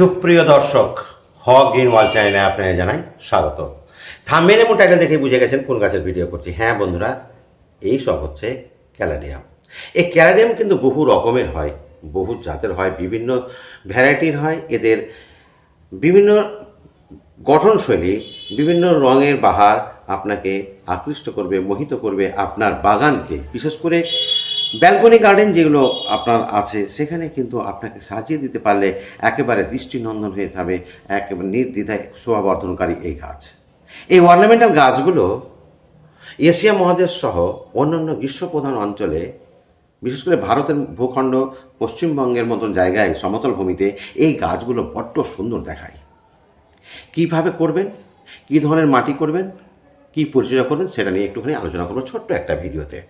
সুপ্রিয় দর্শক, হক গ্রিন ওয়াল চ্যানেলে আপনাকে জানাই স্বাগত। থামের এবং টাইটেল দেখে বুঝে গেছেন কোন গাছের ভিডিও করছি। হ্যাঁ বন্ধুরা, এই সব হচ্ছে ক্যালাডিয়াম। এই ক্যালাডিয়াম কিন্তু বহু রকমের হয়, বহু জাতের হয়, বিভিন্ন ভ্যারাইটির হয়। এদের বিভিন্ন গঠনশৈলী, বিভিন্ন রঙের বাহার আপনাকে আকৃষ্ট করবে, মোহিত করবে আপনার বাগানকে। বিশেষ করে ব্যালকনি গার্ডেন যেগুলো আপনার আছে, সেখানে কিন্তু আপনাকে সাজিয়ে দিতে পারলে একেবারে দৃষ্টিনন্দন হয়ে যাবে, একেবারে নির্দ্বিধায় শোভাবর্ধনকারী এই গাছ। এই অর্নামেন্টাল গাছগুলো এশিয়া মহাদেশ সহ অন্যান্য গ্রীষ্মপ্রধান অঞ্চলে, বিশেষ করে ভারতের ভূখণ্ড, পশ্চিমবঙ্গের মতন জায়গায়, সমতল ভূমিতে এই গাছগুলো বড্ড সুন্দর দেখায়। কীভাবে করবেন? কী ধরনের মাটি করবেন? কী পরিচর্যা করবেন? সেটা নিয়ে একটুখানি আলোচনা করব ছোট্ট একটা ভিডিওতে।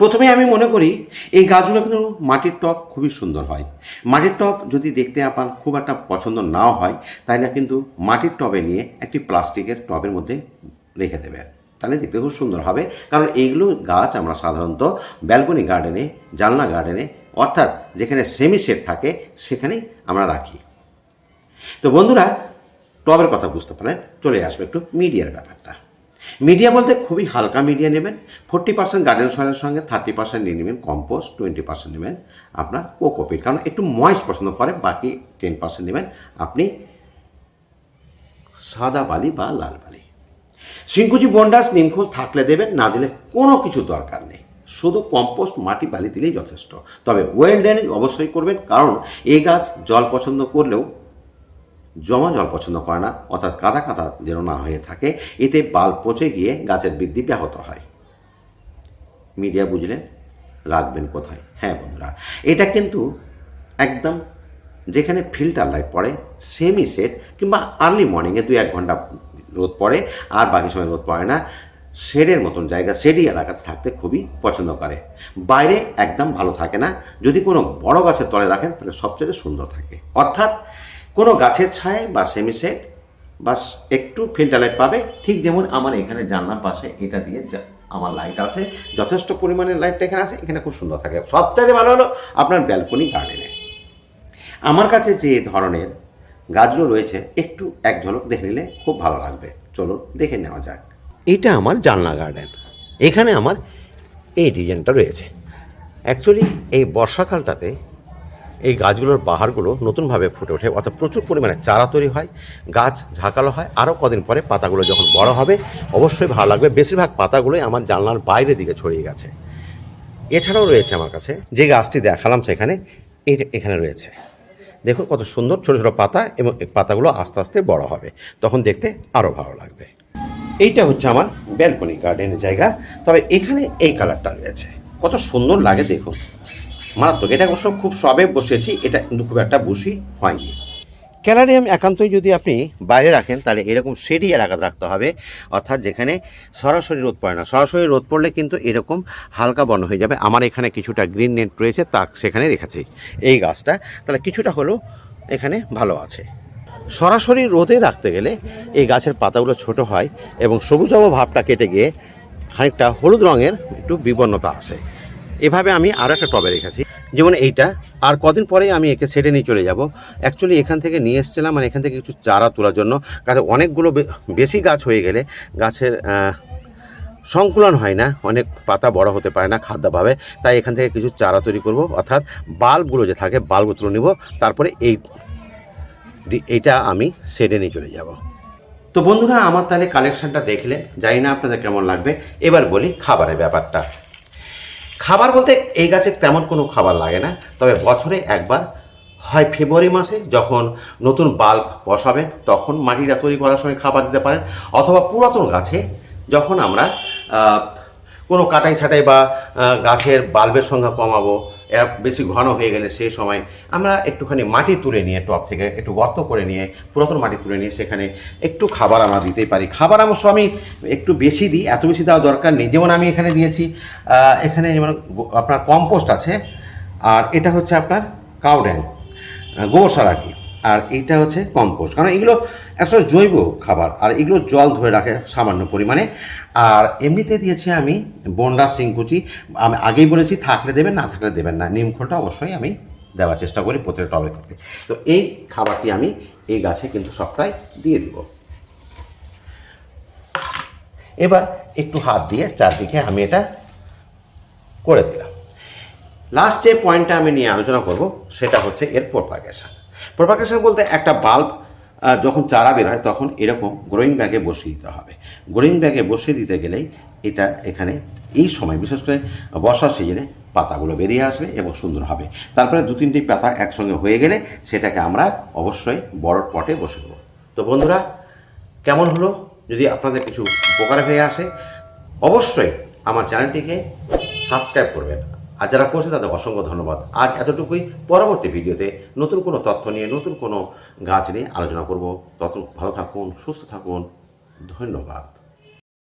প্রথমে আমি মনে করি, এই গাছগুলো কিন্তু মাটির টব খুবই সুন্দর হয়। মাটির টব যদি দেখতে আপনার খুব একটা পছন্দ নাও হয়, তাহলে কিন্তু মাটির টবে নিয়ে একটি প্লাস্টিকের টবের মধ্যে রেখে দেবেন তাহলে দেখতে খুব সুন্দর হবে। কারণ এইগুলো গাছ আমরা সাধারণত ব্যালকনি গার্ডেনে জানলা গার্ডেনে অর্থাৎ যেখানে সেমি সেট থাকে, সেখানেই আমরা রাখি। তো বন্ধুরা, টবের কথা বুঝতে পারলেন চলে আসবে একটু মিডিয়ার ব্যাপারটা। মিডিয়া বলতে খুবই হালকা মিডিয়া নেবেন, ফোর্টি পার্সেন্ট গার্ডেন সয়েলের সঙ্গে থার্টি পার্সেন্ট নিয়ে নেবেন, কম্পোস্ট টোয়েন্টি পার্সেন্ট নেবেন আপনার কোকোপিট, কারণ একটু ময়েস্ট পছন্দ করে, বাকি টেন পার্সেন্ট নেবেন আপনি সাদা বালি বা লাল বালি। সিংকুচি বন্ডাস নিমখোল থাকলে দেবেন, না দিলে কোনো কিছু দরকার নেই। শুধু কম্পোস্ট মাটি বালি দিলেই যথেষ্ট। তবে ওয়েল ড্রেনিং অবশ্যই করবেন, কারণ এই গাছ জল পছন্দ করলেও জমা জল পছন্দ করে না, অর্থাৎ কাদা কাদা যেন না হয়ে থাকে, এতে বাল পচে গিয়ে গাছের বৃদ্ধি ব্যাহত হয়। মিডিয়া বুঝলেন, রাখবেন কোথায়? হ্যাঁ বন্ধুরা, এটা কিন্তু একদম যেখানে ফিল্টার লাইট পড়ে, সেমি সেট, কিংবা আর্লি মর্নিংয়ে দুই এক ঘণ্টা রোদ পড়ে, আর বাকি সময় রোদ পড়ে না, শেডের মতন জায়গা, শেডি এলাকাতে থাকতে খুবই পছন্দ করে। বাইরে একদম ভালো থাকে না, যদি কোনো বড় গাছের তলে রাখেন, তাহলে সবচেয়ে সুন্দর থাকে। অর্থাৎ কোনো গাছের ছায় বা সেমি সেট বাস একটু ফিল্টার লাইট পাবে, ঠিক যেমন আমার এখানে জানলার পাশে এটা দিয়ে আমার লাইট আছে, যথেষ্ট পরিমাণের লাইটটা এখানে আছে, এখানে খুব সুন্দর থাকে। সবচাইতে ভালো হলো আপনার ব্যালকনি গার্ডেনে আমার কাছে যে ধরনের গাছগুলো রয়েছে, একটু এক ঝলক দেখে নিলে খুব ভালো লাগবে। চলুন দেখে নেওয়া যাক। এটা আমার জানলা গার্ডেন এখানে আমার এই ডিজাইনটা রয়েছে। অ্যাকচুয়ালি এই বর্ষাকালটাতে এই গাছগুলোর বাহারগুলো নতুনভাবে ফুটে ওঠে। অর্থাৎ প্রচুর পরিমাণে চারা তৈরি হয়, গাছ ঝাঁকালো হয়। আরও কদিন পরে পাতাগুলো যখন বড় হবে, অবশ্যই ভালো লাগবে। বেশিরভাগ পাতাগুলোই আমার জানলার বাইরের দিকে ছড়িয়ে গেছে। এছাড়াও রয়েছে আমার কাছে যে গাছটি দেখালাম সেখানে এটা এখানে রয়েছে। দেখুন কত সুন্দর ছোটো ছোটো পাতা এবং পাতাগুলো আস্তে আস্তে বড় হবে। তখন দেখতে আরও ভালো লাগবে। এইটা হচ্ছে আমার ব্যালকনি গার্ডেনের জায়গা। তবে এখানে এই কালারটা রয়েছে। কত সুন্দর লাগে দেখুন। মারাত্মক। এটা অবশ্য খুব সবে বসেছি, এটা কিন্তু খুব একটা বসি হয়নি। ক্যালারিয়াম একান্তই যদি আপনি বাইরে রাখেন, তাহলে এরকম শেডি এলাকাতে রাখতে হবে, অর্থাৎ যেখানে সরাসরি রোদ পড়ে না। সরাসরি রোদ পড়লে কিন্তু এরকম হালকা বর্ণ হয়ে যাবে। আমার এখানে কিছুটা গ্রিন নেট রয়েছে, তা সেখানে রেখেছি এই গাছটা। তাহলে কিছুটা হলেও এখানে ভালো আছে। সরাসরি রোদে রাখতে গেলে এই গাছের পাতাগুলো ছোট হয় এবং সবুজাব ভাবটা কেটে গিয়ে খানিকটা হলুদ রঙের একটু বিবর্ণতা আসে। এভাবে আমি আরও একটা টবে রেখেছি। যেমন এইটা। আর কদিন পরে আমি একে সেটে নিয়ে চলে যাব। অ্যাকচুয়ালি এখান থেকে নিয়ে এসেছিলাম মানে এখান থেকে কিছু চারা তোলার জন্য। কারণ অনেকগুলো বেশি গাছ হয়ে গেলে গাছের সংকুলন হয় না। অনেক পাতা বড় হতে পারে না খাদ্যভাবে। তাই এখান থেকে কিছু চারা তৈরি করব। অর্থাৎ বাল্বগুলো যে থাকে, বাল্বগুলো তুলে নিব। তারপরে এই এইটা আমি সেটে নিয়ে চলে যাব। তো বন্ধুরা, আমার তাহলে কালেকশানটা দেখলেন। জানি না আপনাদের কেমন লাগবে। এবার বলি খাবারের ব্যাপারটা। খাবার বলতে এই গাছে তেমন কোনো খাবার লাগে না, তবে বছরে একবার হয় ফেব্রুয়ারি মাসে যখন নতুন বাল্ব বসাবে তখন মাটিটা তৈরি করার সময় খাবার দিতে পারেন, অথবা পুরাতন গাছে যখন আমরা কোনো কাটাই ছাটাই বা গাছের বাল্বের সংখ্যা কমাবো বেশি ঘন হয়ে গেলে সেই সময় আমরা একটুখানি মাটি তুলে নিয়ে টপ থেকে একটু গর্ত করে নিয়ে, পুরাতন মাটি তুলে নিয়ে সেখানে একটু খাবার আমরা দিতেই পারি। খাবার অবশ্য আমি একটু বেশি দিই, এত বেশি দেওয়া দরকার নেই। যেমন আমি এখানে দিয়েছি এখানে যেমন আপনার কম্পোস্ট আছে, আর এটা হচ্ছে আপনার কাউড্যাং গোবর সার আর কি। আর এইটা হচ্ছে কম্পোস্ট। কারণ এগুলো আসলে জৈব খাবার, আর এগুলো জল ধরে রাখে সামান্য পরিমাণে। আর এমনিতে দিয়েছি আমি বন্ডা সিংকুচি। আমি আগেই বলেছি, থাকলে দেবেন, না থাকলে দেবেন না। নিমখোলটা অবশ্যই আমি দেওয়ার চেষ্টা করি প্রত্যেকটা টবের ক্ষেত্রে তো এই খাবারটি আমি এই গাছে কিন্তু সবটাই দিয়ে দিব। এবার একটু হাত দিয়ে চারদিকে আমি এটা করে দিলাম। লাস্ট যে পয়েন্টটা আমি নিয়ে আলোচনা করব, সেটা হচ্ছে এর প্রোপাগেশন। প্রোপাগেশন বলতে একটা বাল্ব যখন চারা বের হয় তখন এরকম গ্রোয়িং ব্যাগে বসিয়ে দিতে হবে। গ্রোয়িং ব্যাগে বসিয়ে দিতে গেলেই এটা এখানে এই সময়, বিশেষ করে বর্ষার সিজনে পাতাগুলো বেরিয়ে আসবে এবং সুন্দর হবে। তারপরে দু তিনটি পাতা একসঙ্গে হয়ে গেলে সেটাকে আমরা অবশ্যই বড় পটে বসে দেবো। তো বন্ধুরা, কেমন হলো? যদি আপনাদের কিছু উপকার হয়ে আসে, অবশ্যই আমার চ্যানেলটিকে সাবস্ক্রাইব করবেন। আর যারা করছে তাদের অসংখ্য ধন্যবাদ। আজ এতটুকুই পরবর্তী ভিডিওতে নতুন কোনো তথ্য নিয়ে, নতুন কোনো গাছ নিয়ে আলোচনা করব। তত ভালো থাকুন, সুস্থ থাকুন। ধন্যবাদ।